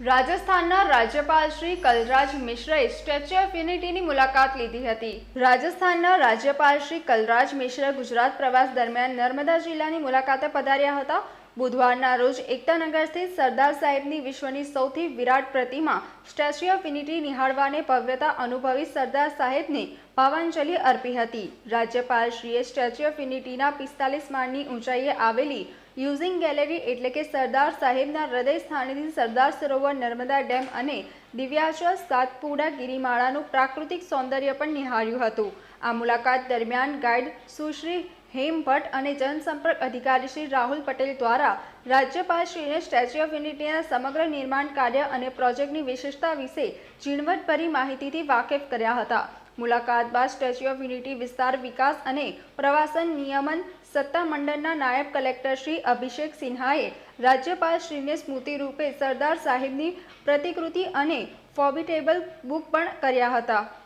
રાજસ્થાનના રાજ્યપાલ શ્રી કલરાજ મિશ્રએ સ્ટેચ્યુ ઓફ યુનિટીની મુલાકાત લીધી હતી. રાજસ્થાનના રાજ્યપાલ શ્રી કલરાજ મિશ્ર ગુજરાત પ્રવાસ દરમિયાન નર્મદા જિલ્લાની મુલાકાતે પધાર્યા હતા. બુધવારના રોજ એકતાનગર સ્થિત સરદાર સાહેબની વિશ્વની સૌથી વિરાટ પ્રતિમા, સ્ટેચ્યુ ઓફ યુનિટી નિહાળવાને ભવ્યતા અનુભવી સરદાર સાહેબને ભાવાંજલિ અર્પી હતી. રાજ્યપાલશ્રીએ સ્ટેચ્યુ ઓફ યુનિટીના પિસ્તાલીસ માળની ઊંચાઈએ આવેલી યુઝિંગ ગેલેરી એટલે કે સરદાર સાહેબના હૃદય સ્થાનેથી સરદાર સરોવર નર્મદા ડેમ અને દિવ્યાચલ સાતપુડા ગિરિમાળાનું પ્રાકૃતિક સૌંદર્ય પણ નિહાળ્યું હતું. આ મુલાકાત દરમિયાન ગાઈડ સુશ્રી હેમ ભટ્ટ અને જનસંપર્ક અધિકારી શ્રી રાહુલ પટેલ દ્વારા રાજ્યપાલશ્રીને સ્ટેચ્યુ ઓફ યુનિટીના સમગ્ર નિર્માણ કાર્ય અને પ્રોજેક્ટની વિશેષતા વિશે ઝીણવટભરી માહિતીથી વાકેફ કર્યા હતા. મુલાકાત બાદ સ્ટેચ્યુ ઓફ યુનિટી વિસ્તાર વિકાસ અને પ્રવાસન નિયમન સત્તામંડળના નાયબ કલેક્ટર શ્રી અભિષેક સિન્હાએ રાજ્યપાલશ્રીને સ્મૃતિ રૂપે સરદાર સાહેબની પ્રતિકૃતિ અને ફોબિટેબલ બુક પણ કર્યા હતા.